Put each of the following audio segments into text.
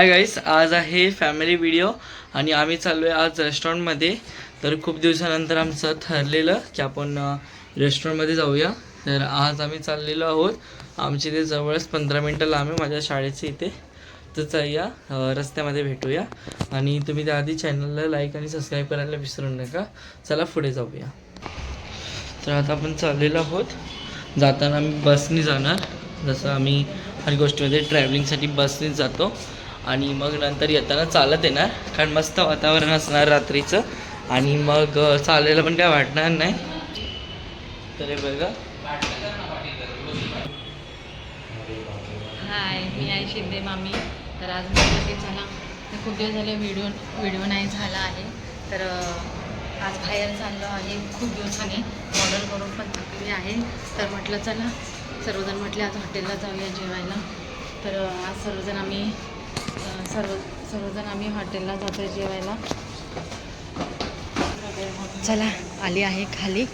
Hi guys आज आहे family video आणि आम्ही चाललो आहे आज रेस्टॉरंटमध्ये तर खूप दिवसानंतर आमचं ठरलेलं की आपण रेस्टॉरंटमध्ये जाऊया. तर आज आम्ही चाललेलो आहोत आमच्या इथे जवळच पंधरा मिनटं लांब आहे माझ्या शाळेचे इथे. तर जाऊया रस्त्यामध्ये भेटूया. आणि तुम्ही त्याआधी चॅनलला लाईक आणि सबस्क्राईब करायला विसरू नका. चला पुढे जाऊया. तर आता आपण चाललेलो आहोत. जाताना आम्ही बसने जाणार. जसं आम्ही हर गोष्टीमध्ये ट्रॅव्हलिंगसाठी बसने जातो. आणि मग नंतर येताना चालत येणार कारण मस्त वातावरण असणार रात्रीचं. आणि मग चालायला पण काय वाटणार नाही. तर बघा. हाय मी आहे शिंदे मामी. तर आज म्हटलं की चला तर खूप दिवस झाले व्हिडिओ व्हिडिओ नाही झाला आहे. तर आज बाहेर चाललो आहे. खूप दिवसाने ऑर्डर करून पण थकली आहे. तर म्हटलं चला. सर्वजण म्हटले आज हॉटेलला जाऊया जेवायला. तर आज सर्वजण आम्ही सर्व सर्वजण आम्ही हॉटेलला जातो जेवायला. चला आली आहे खाली.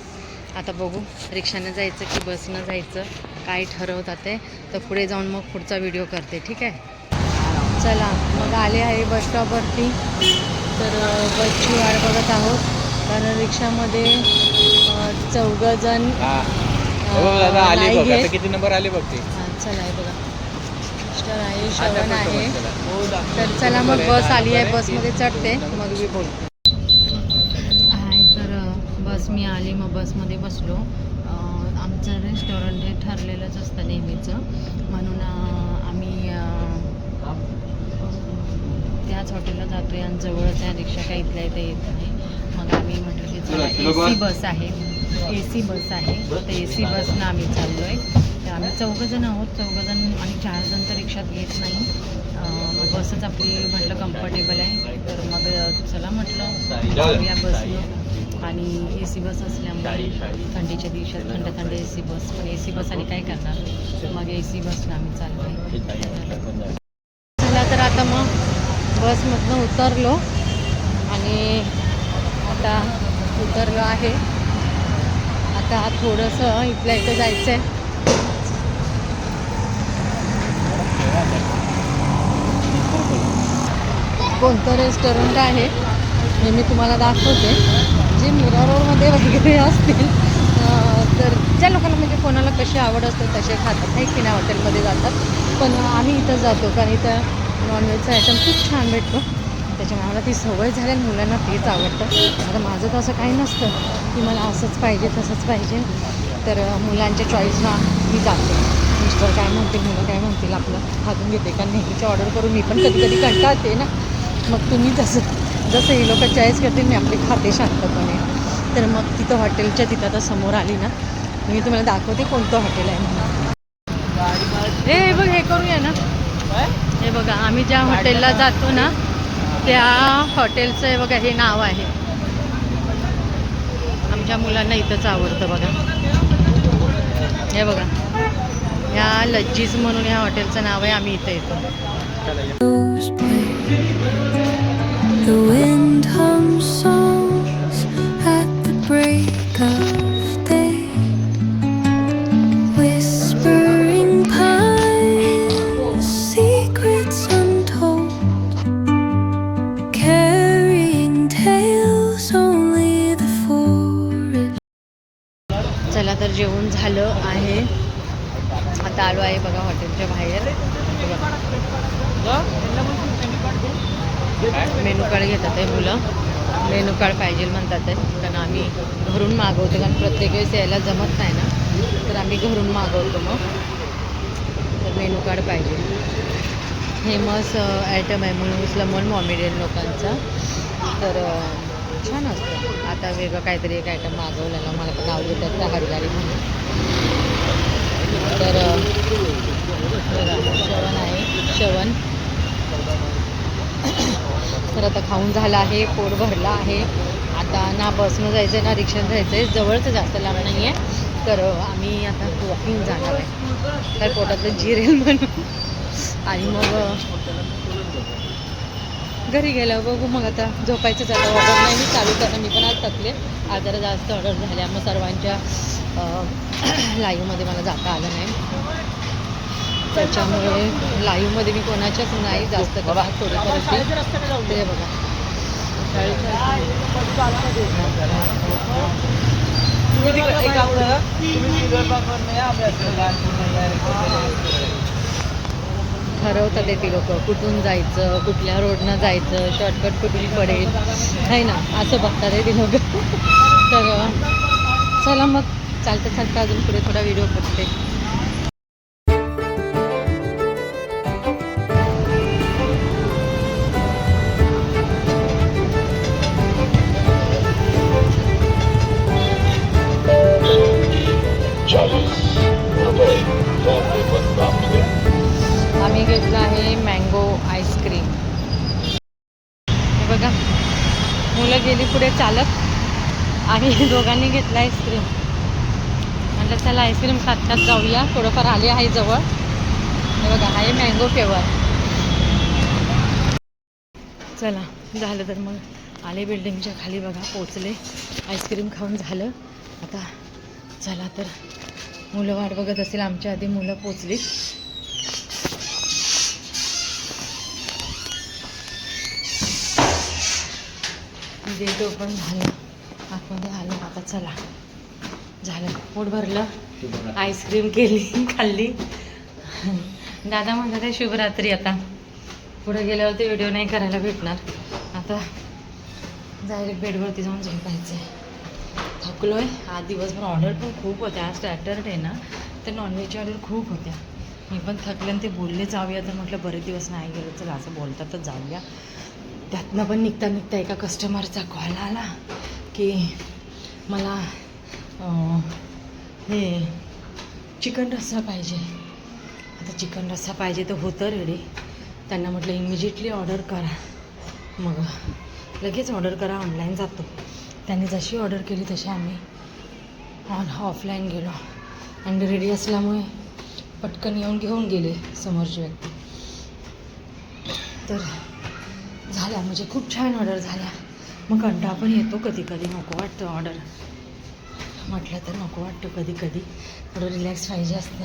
आता बघू रिक्षानं जायचं की बसनं जायचं काय ठरवतात ते. तर पुढे जाऊन मग पुढचा व्हिडिओ करते ठीक आहे? चला मग आले आहे बस स्टॉपवरती तर बसची वाट बघत आहोत. कारण रिक्षामध्ये चौघंजण हो. किती नंबर आले बघ ते. हां, चला हे बघा. मिस्टर आहे श्रवण आहे. तर चला मग बस आली आहे बसमध्ये चढते. मग मी बोल. आहे तर बस मी आली मग बसमध्ये बसलो. आमचं रेस्टॉरंट हे ठरलेलंच असतं नेहमीचं. म्हणून आम्ही त्याच हॉटेलला जातो आहे आणि जवळच आहे रिक्षा काही इथल्या इथे येत नाही. मग आम्ही म्हटलं की चला ए सी बस आहे. ए सी बस आहे. तर ए सी बसनं आम्ही चाललो आहे तर आम्ही चौघंजण आहोत. चौघंजण आणि चारजण लक्षात घेत नाही. मग बसच आपली म्हटलं कम्फर्टेबल आहे. तर मग चला म्हटलं या बसनं. आणि ए सी बस असल्यामुळे थंडीच्या दिवसात थंड थंड ए सी बस. पण ए सी बस आणि काय करणार? मग ए सी बसनं आम्ही चाललो आहे चला तर आता मग बसमधनं उतरलो. आणि आता उतरलो आहे. आता थोडंसं इथल्या इथं जायचं आहे कोणतं रेस्टॉरंट आहे हे मी तुम्हाला दाखवते. जे मिरारोरमध्ये वगैरे असतील तर ज्या लोकांना म्हणजे कोणाला कशी आवड असते तसे खातात. नाही की नाही हॉटेलमध्ये जातात. पण आम्ही इथं जातो कारण इथं नॉनव्हेजचा आयटम खूप छान भेटतो. त्याच्यामुळे मला ती सवय झाली आणि मुलांना तेच आवडतं. आता माझं तर असं काही नसतं की मला असंच पाहिजे तसंच पाहिजे. तर मुलांच्या चॉईसला मी जाते. मिस्टर काय म्हणतील मुलं काय म्हणतील आपलं खातून घेते का? नेहमीची ऑर्डर करून मी पण कधी कधी कंटाळते ना. मग तुम्ही जसं जसं हे लोक चॉईस करतील मी आपले खाते शांतपणे. तर मग तिथं हॉटेलच्या तिथं आता समोर आली ना मी तुम्हाला दाखवते कोणतं हॉटेल आहे म्हणून. हे हे बघ हे करूया ना. हे बघा आम्ही ज्या हॉटेलला जातो ना त्या हॉटेलचं हे बघा हे नाव आहे. आमच्या मुलांना इथंच आवडतं बघा. हे बघा ह्या लज्जीज म्हणून ह्या हॉटेलचं नाव आहे आम्ही इथं येतो. The wind hums songs at the break of आहे बघा हॉटेलच्या बाहेर. मेनू कार्ड घेतात आहे मुलं. मेनू कार्ड पाहिजे म्हणतात आहे कारण आम्ही घरून मागवतो कारण प्रत्येक वेळेस यायला जमत नाही ना. तर आम्ही घरून मागवतो मग. तर मेनू कार्ड पाहिजे. फेमस आयटम आहे म्हणून मुस्लमान मॉमेडियन लोकांचा. तर छान असतं. आता वेगळं काहीतरी एक आयटम मागवलेला. मला पण नाव घेतात त्या हरगारी म्हणून. तर जेवण. तर आता खाऊन झालं आहे पोट भरलं आहे. आता ना बसनं जायचं आहे ना रिक्षानं जायचं आहे जवळचं जास्त लांब नाही आहे तर आम्ही आता वॉकिंग जाणार आहे. तर पोटातलं जिरेल म्हणून. आणि मग घरी गेलं बघू मग आता झोपायचंच आता. ऑर्डर नाही मी चालू करणं मी पण आज थकले. आज जरा जास्त ऑर्डर झाल्या. मग सर्वांच्या लाईव्हमध्ये मला जाता आलं नाही. त्याच्यामुळे लाईव्हमध्ये मी कोणाच्याच नाही जास्त करत थोडंफार ते बघा. ठरवतात ती लोक. कुठून जायचं कुठल्या रोडनं जायचं शॉर्टकट कुठून पडेल. आहे ना? असं बघतात आहे ती लोक. तर चला मग. चालतं चालतं. अजून पुढे थोडा व्हिडिओ करते पुढे चालत आणि दोघांनी घेतलं आईस्क्रीम. म्हटलं चला आईस्क्रीम खात खात जाऊया. थोडंफार आले आहे जवळ. हे बघा आहे मँगो फ्लेवर चला झालं तर मग. आले बिल्डिंगच्या खाली बघा पोचले. आईस्क्रीम खाऊन झालं. आता चला तर मुलं वाट बघत असेल आमच्या आधी मुलं पोचली. व्हिडिओ पण झाला आतमध्ये आलं. आता चला. झालं. पोट भरलं. आईस्क्रीम केली खाल्ली. दादा म्हणतात आहे शुभरात्री आता. पुढे गेल्यावर ते व्हिडिओ नाही करायला भेटणार. आता डायरेक्ट बेडवरती जाऊन झोपायचं आहे थकलो आहे आज दिवसभर ऑर्डर पण खूप होत्या. आज सॅटरडे ना तर नॉनव्हेजची ऑर्डर खूप होत्या. मी पण थकले आणि ते बोलले जाऊया. तर म्हटलं बरेच दिवस नाही गेलो. चला असं बोलतातच जाऊया. त्यातनं पण निघता निघता एका कस्टमरचा कॉल आला की मला हे चिकन रस्सा पाहिजे. आता चिकन रस्सा पाहिजे तर होतं रेडी त्यांना म्हटलं इमिजिएटली ऑर्डर करा. मग लगेच ऑर्डर करा ऑनलाईन जातो. त्यांनी जशी ऑर्डर केली तशी आम्ही ऑन ऑफलाईन गेलो. आणि रेडी असल्यामुळे पटकन येऊन घेऊन गेले समोरची व्यक्ती. तर झाल्या. म्हणजे खूप छान ऑर्डर झाल्या. मग कंटाळा पण येतो कधी कधी नको वाटतं ऑर्डर म्हटलं तर नको वाटतं कधी कधी थोडं रिलॅक्स पाहिजे असतं.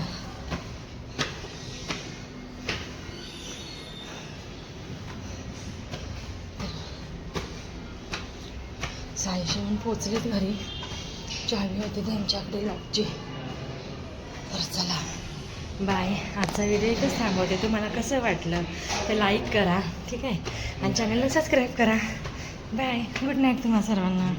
सायशी म्हणून पोचलेत घरी. चावी होती त्यांच्याकडे लॉकची बाय. आजचा व्हिडिओ एकच थांबवते. तुम्हाला कसं वाटलं ते लाईक करा ठीक आहे? आणि चॅनलला सबस्क्राईब करा. बाय. गुड नाईट तुम्हा सर्वांना.